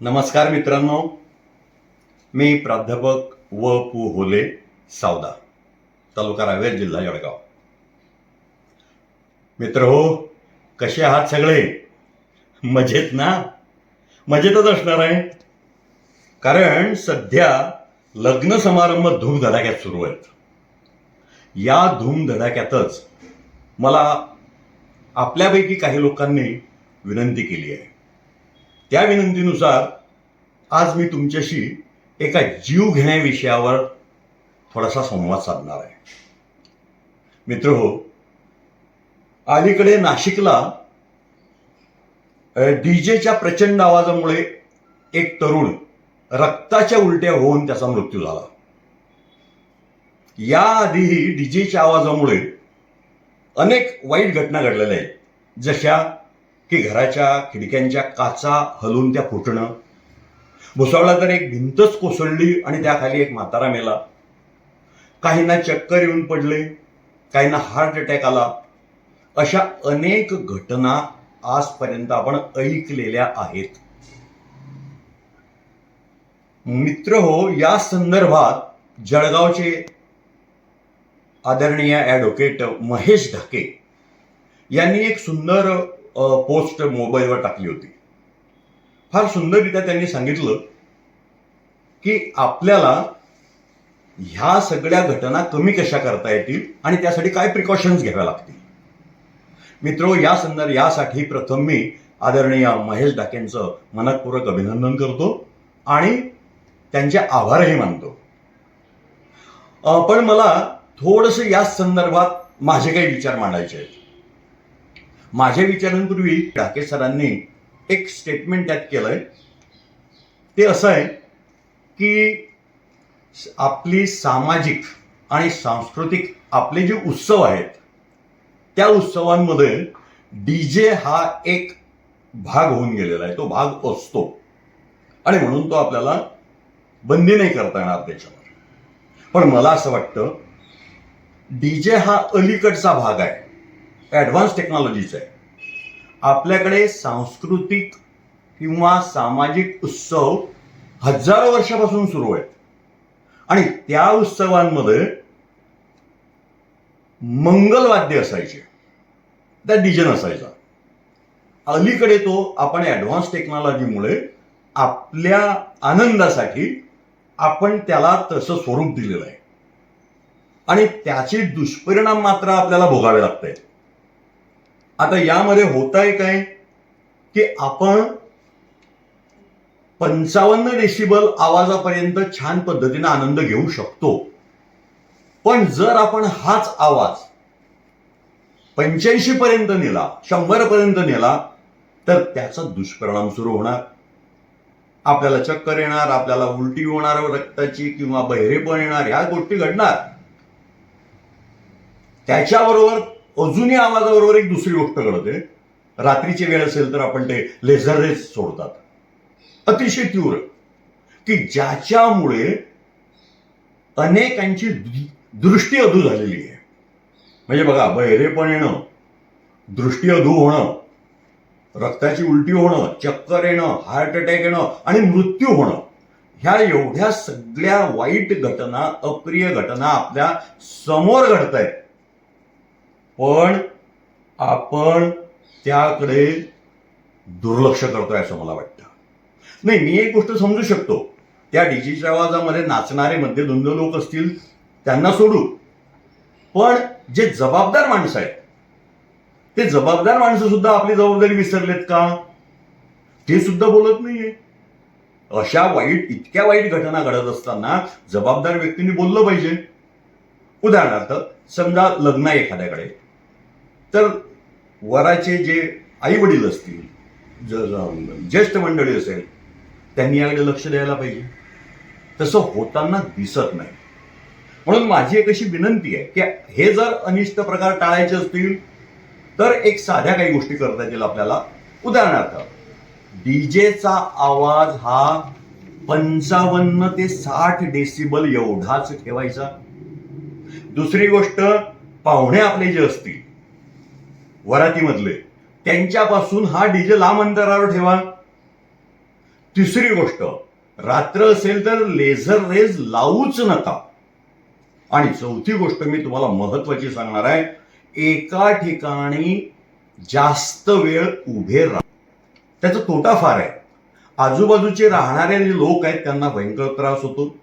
नमस्कार मित्रांनो. मी प्राध्यापक व पु. होले सावदा तालुका रावेर जिल्हा जळगाव. मित्र हो कसे आहात सगळे? मजेत ना? मजेतच असणार आहे. कारण सध्या लग्न समारंभ धूमधडाक्यात सुरू आहेत. या धूमधडाक्यातच मला आपल्यापैकी काही लोकांनी विनंती केली आहे. त्या विनंतीनुसार आज मी तुमच्याशी एका जीव घेण्या विषयावर थोडासा संवाद साधणार आहे. मित्र हो अलीकडे नाशिकला डीजेच्या प्रचंड आवाजामुळे एक तरुण रक्ताच्या उलट्या होऊन त्याचा मृत्यू झाला. याआधीही डीजेच्या आवाजामुळे अनेक वाईट घटना घडलेल्या आहेत. जशा की घराच्या खिडक्यांच्या काचा हलून त्या फुटणं. भुसावळा तर एक भिंतच कोसळली आणि त्याखाली एक म्हातारा मेला. काहींना चक्कर येऊन पडले काहींना हार्ट अटॅक आला. अशा अनेक घटना आजपर्यंत आपण ऐकलेल्या आहेत. मित्र हो या संदर्भात जळगावचे आदरणीय ॲडव्होकेट महेश ढाके यांनी एक सुंदर पोस्ट मोबाईलवर टाकली होती. फार सुंदररित्या त्यांनी सांगितलं की आपल्याला ह्या सगळ्या घटना कमी कशा करता येतील आणि त्यासाठी काय प्रिकॉशन्स घ्याव्या लागतील. मित्र या संदर्भ यासाठी प्रथम मी आदरणीय महेश डाकेंचं मनपूर्वक अभिनंदन करतो आणि त्यांचे आभारही मानतो. पण मला थोडंसं या संदर्भात माझे काही विचार मांडायचे आहेत. माझ्या विचारांपूर्वी डाके सरांनी एक स्टेटमेंट त्यात केलंय. ते असं आहे की आपली सामाजिक आणि सांस्कृतिक आपले जे उत्सव आहेत त्या उत्सवांमध्ये डी जे हा एक भाग होऊन गेलेला आहे. तो भाग असतो. आणि म्हणून तो आपल्याला बंदी नाही करता येणार त्याच्यावर पण मला असं वाटतं डीजे हा अलीकडचा भाग आहे. ॲडव्हान्स टेक्नॉलॉजीचं आहे. आपल्याकडे सांस्कृतिक किंवा सामाजिक उत्सव हजारो वर्षापासून सुरू आहेत. आणि त्या उत्सवांमध्ये मंगलवाद्य असायचे. त्या डिजन असायचा. अलीकडे तो आपण ॲडव्हान्स टेक्नॉलॉजीमुळे आपल्या आनंदासाठी आपण त्याला तसं स्वरूप दिलेलं आहे. आणि त्याचे दुष्परिणाम मात्र आपल्याला भोगावे लागत आहेत आता यामध्ये होत आहे काय? की आपण पंचावन्न डेसिबल आवाजापर्यंत छान पद्धतीने आनंद घेऊ शकतो. पण जर आपण हाच आवाज पंच्याऐंशी पर्यंत नेला शंभर पर्यंत नेला तर त्याचा दुष्परिणाम सुरू होणार. आपल्याला चक्कर येणार आपल्याला उलटी होणार रक्ताची किंवा बहिरेपण येणार ह्या गोष्टी घडणार. त्याच्याबरोबर अजूनही आवाजाबरोबर एक दुसरी गोष्ट घडते. रात्रीची वेळ असेल तर आपण ते लेझर रेस सोडतात. अतिशय तीव्र. की ज्याच्यामुळे अनेकांची दृष्टी अधू झालेली आहे. म्हणजे बघा बहिरेपण येणं दृष्टी अधू होणं रक्ताची उलटी होणं चक्कर येणं हार्ट अटॅक येणं आणि मृत्यू होणं ह्या एवढ्या सगळ्या वाईट घटना अप्रिय घटना आपल्यासमोर घडत आहेत पण आपण त्याकडे दुर्लक्ष करतोय असं मला वाटतं. नाही मी एक गोष्ट समजू शकतो. त्या डीजेच्या आवाजामध्ये नाचणारे मध्यधुंद लोक असतील त्यांना सोडू. पण जे जबाबदार माणसं आहेत ते जबाबदार माणसं सुद्धा आपली जबाबदारी विसरलेत का? ते सुद्धा बोलत नाहीये. अशा वाईट इतक्या वाईट घटना घडत असताना जबाबदार व्यक्तींनी बोललं पाहिजे. उदाहरणार्थ समजा लग्न आहे एखाद्याकडे. तर वराचे जे आई वडील असतील ज- ज्येष्ठ मंडळी असेल त्यांनी याकडे लक्ष द्यायला पाहिजे. तसं होताना दिसत नाही. म्हणून माझी एक अशी विनंती आहे की हे जर अनिष्ट प्रकार टाळायचे असतील तर एक साध्या काही गोष्टी करता येतील आपल्याला. उदाहरणार्थ डीजेचा आवाज हा पंचावन्न ते साठ डेसिबल एवढाच ठेवायचा. दुसरी गोष्ट पाहुणे आपले जे असतील वरातीमधले त्यांच्यापासून हा डीजे लांब अंतरावर ठेवा. तिसरी गोष्ट रात्र असेल तर लेझर रेज लावूच नका. आणि चौथी गोष्ट मी तुम्हाला महत्वाची सांगणार आहे एका ठिकाणी जास्त वेळ उभे राहा. त्याचा तोटा फार आहे. आजूबाजूचे राहणारे जे लोक आहेत त्यांना भयंकर त्रास होतो.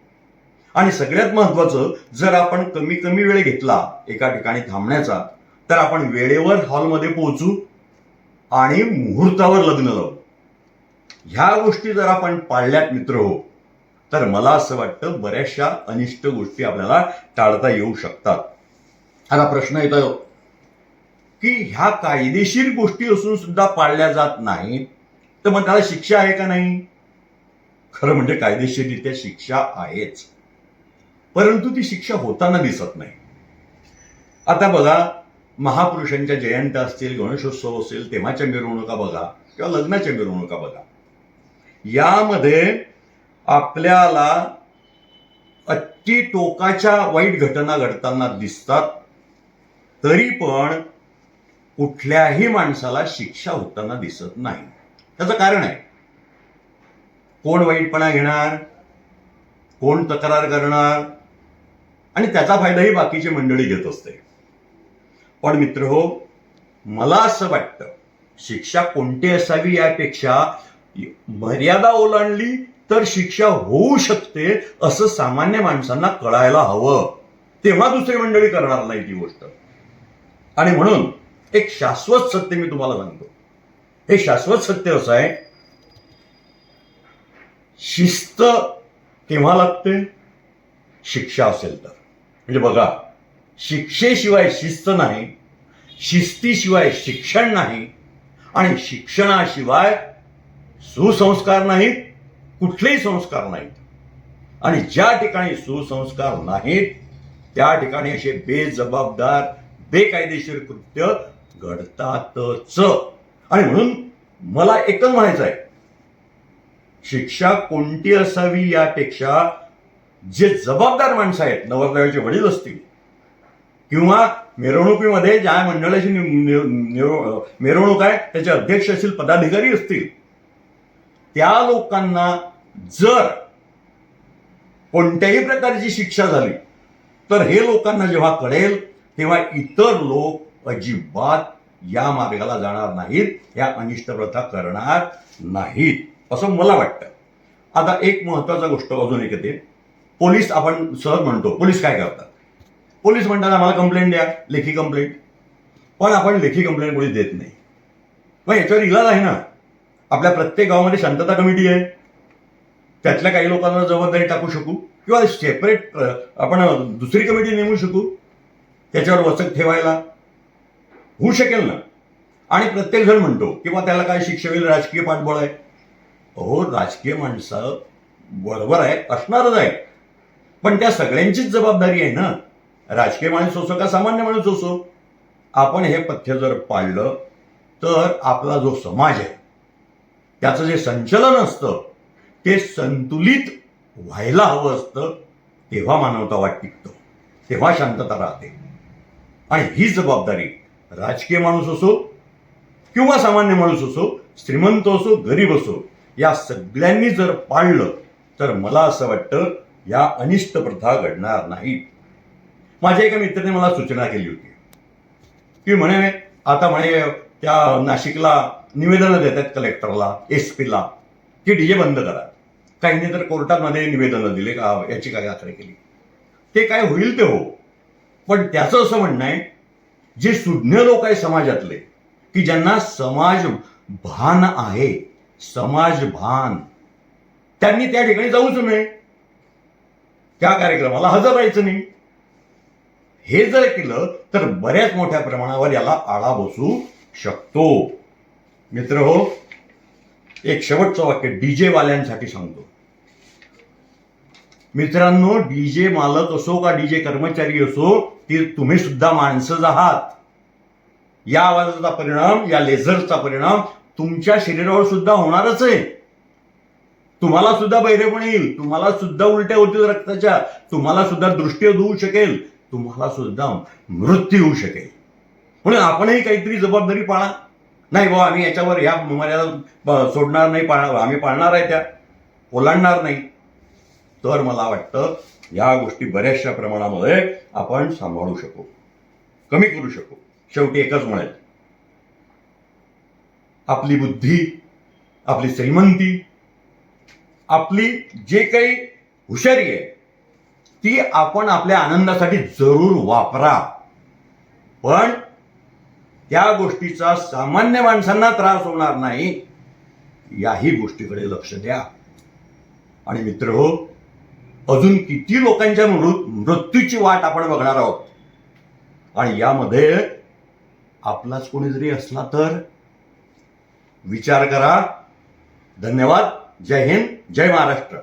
आणि सगळ्यात महत्वाचं जर आपण कमी कमी वेळ घेतला एका ठिकाणी थांबण्याचा तर आपण वेळेवर हॉलमध्ये पोहोचू आणि मुहूर्तावर लग्न लावू. ह्या गोष्टी जर आपण पाळल्यात मित्र हो तर मला असं वाटतं बऱ्याचशा अनिष्ट गोष्टी आपल्याला टाळता येऊ शकतात. आता प्रश्न येतो हो, की ह्या कायदेशीर गोष्टी असून सुद्धा पाळल्या जात नाहीत तर मग त्याला शिक्षा आहे का नाही? खरं म्हणजे कायदेशीररित्या शिक्षा आहेच परंतु ती शिक्षा होताना दिसत नाही. आता बघा महापुरुषांच्या जयंत्या असतील गणेशोत्सव असेल तेव्हाच्या मिरवणुका बघा किंवा लग्नाच्या मिरवणुका बघा. यामध्ये आपल्याला अति टोकाच्या वाईट घटना घडताना दिसतात तरी पण कुठल्याही माणसाला शिक्षा होताना दिसत नाही. त्याचं कारण आहे. कोण वाईटपणा घेणार? कोण तक्रार करणार? आणि त्याचा फायदाही बाकीची मंडळी घेत असते. पण मित्र हो मला असं वाटतं शिक्षा कोणती असावी यापेक्षा मर्यादा ओलांडली तर शिक्षा होऊ शकते असं सामान्य माणसांना कळायला हवं. तेव्हा दुसरी मंडळी करणार नाही ती गोष्ट. आणि म्हणून एक शाश्वत सत्य मी तुम्हाला सांगतो. हे शाश्वत सत्य असं आहे शिस्त केव्हा लागते? शिक्षा असेल तर. म्हणजे बघा शिक्षेशिवाय शिस्त नाही शिस्तीशिवाय शिक्षण नाही आणि शिक्षणाशिवाय सुसंस्कार नाहीत कुठलेही संस्कार नाहीत. आणि ज्या ठिकाणी सुसंस्कार नाहीत त्या ठिकाणी असे बेजबाबदार बेकायदेशीर कृत्य घडतातच. आणि म्हणून मला एकच म्हणायचं आहे शिक्षा कोणती असावी यापेक्षा जे जबाबदार माणसं आहेत नवरदेवाचे वडील असतील किंवा मिरवणुकीमध्ये ज्या मंडळाची मिरवणूक आहे त्याचे अध्यक्ष असतील पदाधिकारी असतील त्या लोकांना जर कोणत्याही प्रकारची शिक्षा झाली तर हे लोकांना जेव्हा कळेल तेव्हा इतर लोक अजिबात या मार्गाला जाणार नाहीत या अनिष्ट प्रथा करणार नाहीत असं मला वाटतं. आता एक महत्त्वाचा गोष्ट अजून एक येते. पोलीस आपण सहज म्हणतो पोलीस काय करतात? पोलीस म्हणतात आम्हाला कंप्लेंट द्या. लेखी कंप्लेंट पण आपण लेखी कंप्लेंट कोणी देत नाही. मग याच्यावर इलाज आहे ना. आपल्या प्रत्येक गावामध्ये शांतता कमिटी आहे. त्यातल्या काही लोकांना जबाबदारी टाकू शकू किंवा सेपरेट आपण दुसरी कमिटी नेमू शकू. त्याच्यावर वचक ठेवायला होऊ शकेल ना. आणि प्रत्येक जण म्हणतो किंवा त्याला काय शिक्षा होईल? राजकीय पाठबळ आहे. हो राजकीय माणसं बरोबर आहे असणारच आहे पण त्या सगळ्यांचीच जबाबदारी आहे ना. राजकीय माणूस असो का सामान्य माणूस असो आपण हे पथ्य जर पाळलं तर आपला जो समाज आहे त्याचं जे संचलन असतं ते संतुलित व्हायला हवं असतं तेव्हा मानवतावाद टिकतो तेव्हा शांतता राहते. आणि ही जबाबदारी राजकीय माणूस असो किंवा सामान्य माणूस असो श्रीमंत असो गरीब असो या सगळ्यांनी जर पाळलं तर मला असं वाटतं या अनिष्ट प्रथा घडणार नाहीत. माझ्या एका मित्राने मला सूचना केली होती. की म्हणे आता म्हणे त्या नाशिकला निवेदनं देतात कलेक्टरला एस पीला. की डीजे बंद करा. काहींनी तर कोर्टामध्ये निवेदनं दिले का याची काय दाखल केली. ते काय होईल ते हो. पण त्याचं असं म्हणणं आहे जे सुज्ञ लोक आहे समाजातले की ज्यांना समाज भान आहे समाज भान त्यांनी त्या ठिकाणी जाऊच नये. त्या कार्यक्रमाला हजर राहायचं नाही. हे जर केलं तर बऱ्याच मोठ्या प्रमाणावर याला आळा बसू शकतो. मित्र हो एक शेवटचं वाक्य डीजे वाल्यांसाठी सांगतो. मित्रांनो डीजे मालक असो का डीजे कर्मचारी असो ती तुम्ही सुद्धा माणसंच आहात. या आवाजाचा परिणाम या लेझरचा परिणाम तुमच्या शरीरावर सुद्धा होणारच आहे. तुम्हाला सुद्धा बहिरेपण येईल तुम्हाला सुद्धा उलट्या होतील रक्ताच्या तुम्हाला सुद्धा दृष्टी होऊ शकेल. तुम्हाला सुद्धा मृत्यू होऊ शकेल. म्हणून आपणही काहीतरी जबाबदारी पाळा. नाही बाबा आम्ही याच्यावर ह्या मर्यादा सोडणार नाही पाळणार आम्ही पाळणार आहे त्या. ओलांडणार नाही. तर मला वाटतं या गोष्टी बऱ्याचशा प्रमाणामध्ये आपण सांभाळू शकू. कमी करू शकू. शेवटी एकच म्हणेल. आपली बुद्धी आपली श्रीमंती आपली जे काही हुशारी आहे ती आपण आपल्या आनंदासाठी जरूर वापरा. पण त्या गोष्टीचा सामान्य माणसांना त्रास होणार नाही याही गोष्टीकडे लक्ष द्या. आणि मित्र हो अजून किती लोकांच्या मृ- मृत्यूची वाट आपण बघणार आहोत? आणि यामध्ये आपलाच कोणी जरी असला तर विचार करा. धन्यवाद. जय हिंद. जय महाराष्ट्र.